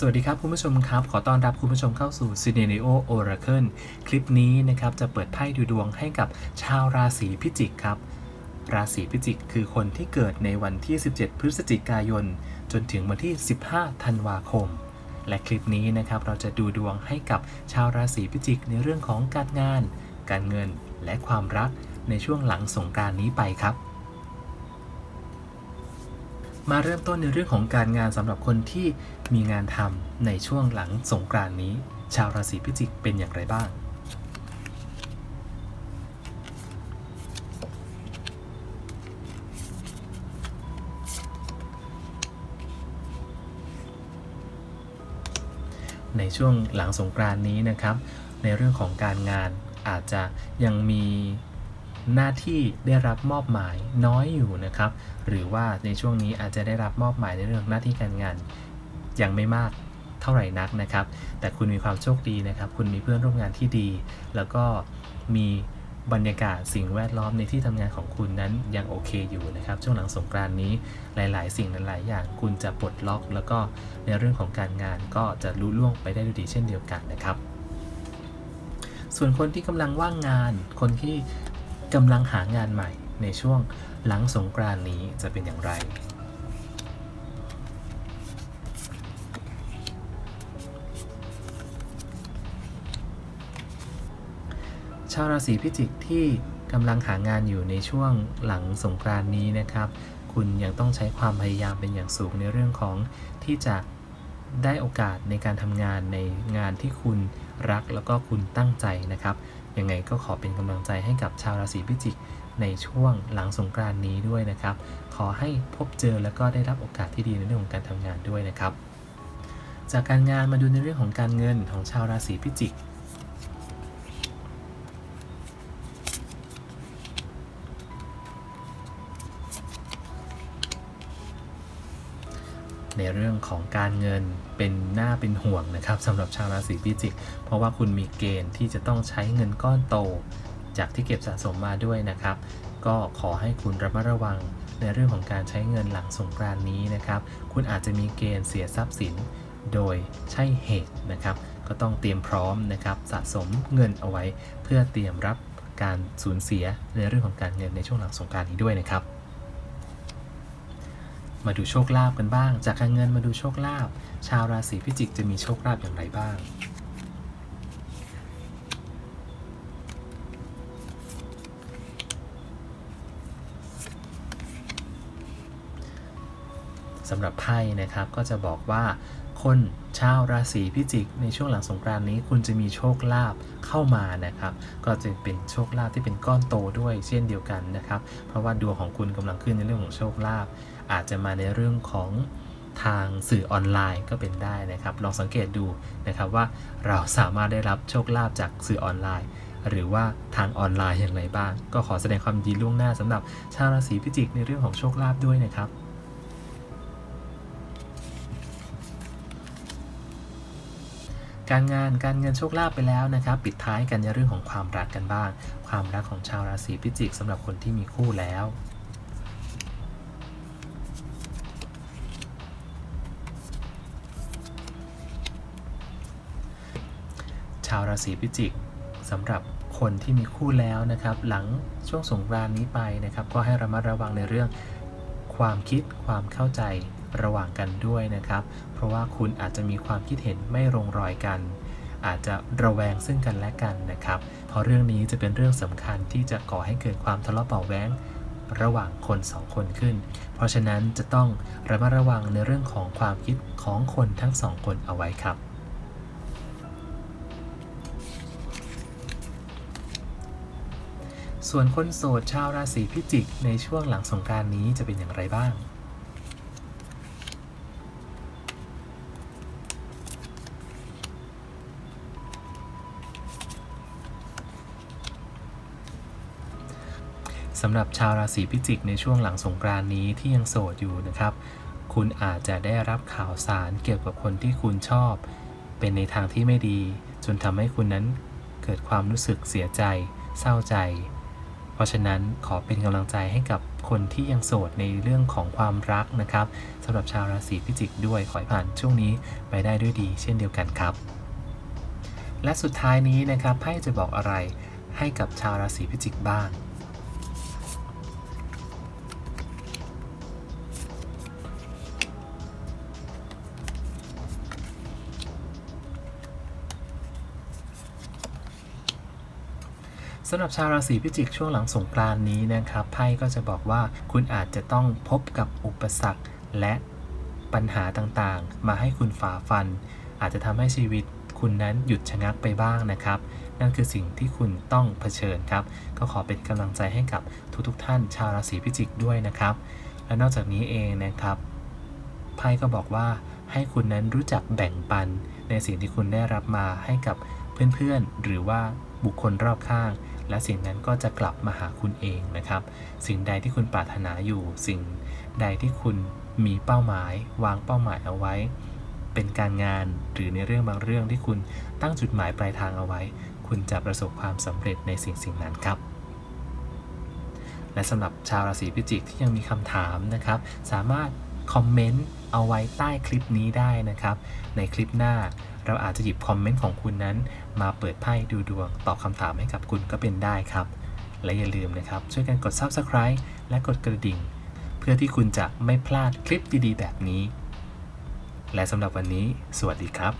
สวัสดีครับคุณผู้ชมครับ ขอต้อนรับคุณผู้ชมเข้าสู่ Scenario Oracle คลิปนี้นะครับจะเปิดไพ่ดูดวงให้กับชาวราศีพิจิกครับ ราศีพิจิกคือคนที่เกิดในวันที่ 17 พฤศจิกายน จนถึงวันที่ 15 ธันวาคม และคลิปนี้นะครับเราจะดูดวงให้กับชาวราศีพิจิกในเรื่องของการงาน การเงินและความรักในช่วงหลังสงกรานนี้ไปครับ มาเริ่มต้นในเรื่องของการงานสำหรับคนที่มีงานทำในช่วงหลังสงกรานนี้ ชาวราศีพิจิกเป็นอย่างไรบ้าง ในช่วงหลังสงกรานนี้นะครับ ในเรื่องของการงานอาจจะยังมี หน้าที่ได้รับมอบหมายน้อยอยู่นะครับ หรือว่าในช่วงนี้อาจจะได้รับมอบหมายในเรื่องหน้าที่การงานยังไม่มากเท่าไหร่นักนะครับ แต่คุณมีความโชคดีนะครับ คุณมีเพื่อนร่วมงานที่ดี แล้วก็มีบรรยากาศสิ่งแวดล้อมในที่ทำงานของคุณนั้นยังโอเคอยู่นะครับ ช่วงหลังสงกรานต์นี้หลาย ๆ สิ่งหลาย ๆ อย่างคุณจะปลดล็อก แล้วก็ในเรื่องของการงานก็จะรู้ล่วงไปได้ด,ดีเช่นเดียวกันนะครับ ส่วนคนที่กำลังว่างงาน คนที่ กำลังหางานใหม่ในช่วงหลังสงกรานนี้จะเป็นอย่างไร ชาวราศีพิจิกที่กำลังหางานอยู่ในช่วงหลังสงกรานนี้นะครับ คุณยังต้องใช้ความพยายามเป็นอย่างสูงในเรื่องของที่จะได้โอกาสในการทำงานในงานที่คุณรักแล้วก็คุณตั้งใจนะครับ ยังไงก็ขอเป็นกำลังใจให้กับชาวราศีพิจิกในช่วงหลังสงกรานนี้ด้วยนะครับ ขอให้พบเจอแล้วก็ได้รับโอกาสที่ดีในเรื่องของการทำงานด้วยนะครับ จากการงานมาดูในเรื่องของการเงินของชาวราศีพิจิก ในเรื่องของการเงินเป็นหน้าเป็นห่วงนะครับสำหรับชาวราศีพิจิก เพราะว่าคุณมีเกณฑ์ที่จะต้องใช้เงินก้อนโต จากที่เก็บสะสมมาด้วยนะครับ ก็ขอให้คุณระมัดระวังในเรื่องของการใช้เงินหลังสงกรานนี้นะครับ คุณอาจจะมีเกณฑ์เสียทรัพย์สินโดยใช่เหตุนะครับ ก็ต้องเตรียมพร้อมนะครับ สะสมเงินเอาไว้ เพื่อเตรียมรับการสูญเสียในเรื่องของการเงินในช่วงหลังสงกรานนี้ด้วยนะครับ มาดูโชคลาภกันบ้าง จากการเงินมาดูโชคลาภชาวราศีพิจิกจะมีโชคลาภอย่างไรบ้าง สำหรับไพ่นะครับก็จะบอกว่า คนชาวราศีพิจิก ในช่วงหลังสงกรานนี้คุณจะมีโชคลาภเข้ามานะครับ ก็จะเป็นโชคลาภที่เป็นก้อนโตด้วยเช่นเดียวกันนะครับ เพราะว่าดวงของคุณกำลังขึ้นในเรื่องของโชคลาภ อาจจะมาในเรื่องของทางสื่อออนไลน์ก็เป็นได้นะครับ ลองสังเกตดูนะครับว่าเราสามารถได้รับโชคลาภจากสื่อออนไลน์ หรือว่าทางออนไลน์อย่างไรบ้าง ก็ขอแสดงความดีล่วงหน้าสำหรับชาวราศีพิจิกในเรื่องของโชคลาภด้วยนะครับการงานการเงินโชคลาภไปแล้วนะครับ ปิดท้ายกันในเรื่องของความรักกันบ้าง ความรักของชาวราศีพิจิกสำหรับคนที่มีคู่แล้ว ชาวราศีพิจิกสำหรับคนที่มีคู่แล้วนะครับ หลังช่วงสงกรานนี้ไปนะครับ ก็ให้ระมัดระวังในเรื่องความคิดความเข้าใจระหว่างกันด้วยนะครับ เพราะว่าคุณอาจจะมีความคิดเห็นไม่ลงรอยกัน อาจจะระแวงซึ่งกันและกันนะครับ เพราะเรื่องนี้จะเป็นเรื่องสำคัญที่จะก่อให้เกิดความทะเลาะเบาแว้งระหว่างคนสองคนขึ้น เพราะฉะนั้นจะต้องระมัดระวังในเรื่องของความคิดของคนทั้งสองคนเอาไว้ครับ ส่วนคนโสดชาวราศีพิจิกในช่วงหลังสงการนี้จะเป็นอย่างไรบ้าง สำหรับชาวราศีพิจิกในช่วงหลังสงกรานนี้ที่ยังโสดอยู่นะครับ คุณอาจจะได้รับข่าวสารเกี่ยวกับคนที่คุณชอบ เป็นในทางที่ไม่ดี จนทำให้คุณนั้นเกิดความรู้สึกเสียใจ เศร้าใจ เพราะฉะนั้นขอเป็นกำลังใจให้กับคนที่ยังโสดในเรื่องของความรักนะครับสำหรับชาวราศีพิจิกด้วยขอให้ผ่านช่วงนี้ไปได้ด้วยดี เช่นเดียวกันครับ และสุดท้ายนี้นะครับไพ่จะบอกอะไรให้กับชาวราศีพิจิกบ้าง สำหรับชาวราศีพิจิกช่วงหลังสงกรานนี้นะครับไพ่ก็จะบอกว่าคุณอาจจะต้องพบกับอุปสรรคและปัญหาต่างๆ มาให้คุณฝ่าฟัน อาจจะทำให้ชีวิตคุณนั้นหยุดชะงักไปบ้างนะครับ นั่นคือสิ่งที่คุณต้องเผชิญครับ ก็ขอเป็นกำลังใจให้กับทุกๆท่านชาวราศีพิจิกด้วยนะครับ และนอกจากนี้เองนะครับไพ่ก็บอกว่าให้คุณนั้นรู้จักแบ่งปันในสิ่งที่คุณได้รับมาให้กับเพื่อนๆ หรือว่าบุคคลรอบข้าง และสิ่งนั้นก็จะกลับมาหาคุณเองนะครับ สิ่งใดที่คุณปรารถนาอยู่ สิ่งใดที่คุณมีเป้าหมายวางเป้าหมายเอาไว้ เป็นการงานหรือในเรื่องบางเรื่องที่คุณตั้งจุดหมายปลายทางเอาไว้ คุณจะประสบความสำเร็จในสิ่งสิ่งนั้นครับและสำหรับชาวราศีพิจิกที่ยังมีคำถามนะครับ สามารถคอมเมนต์เอาไว้ใต้คลิปนี้ได้นะครับ ในคลิปหน้า เราอาจจะหยิบคอมเมนต์ของคุณนั้น มาเปิดไพ่ดูดวง ตอบคำถามให้กับคุณก็เป็นได้ครับ และอย่าลืมนะครับ ช่วยกันกด Subscribe และกดกระดิ่ง เพื่อที่คุณจะไม่พลาดคลิปดีๆ แบบนี้ และสำหรับวันนี้ สวัสดีครับ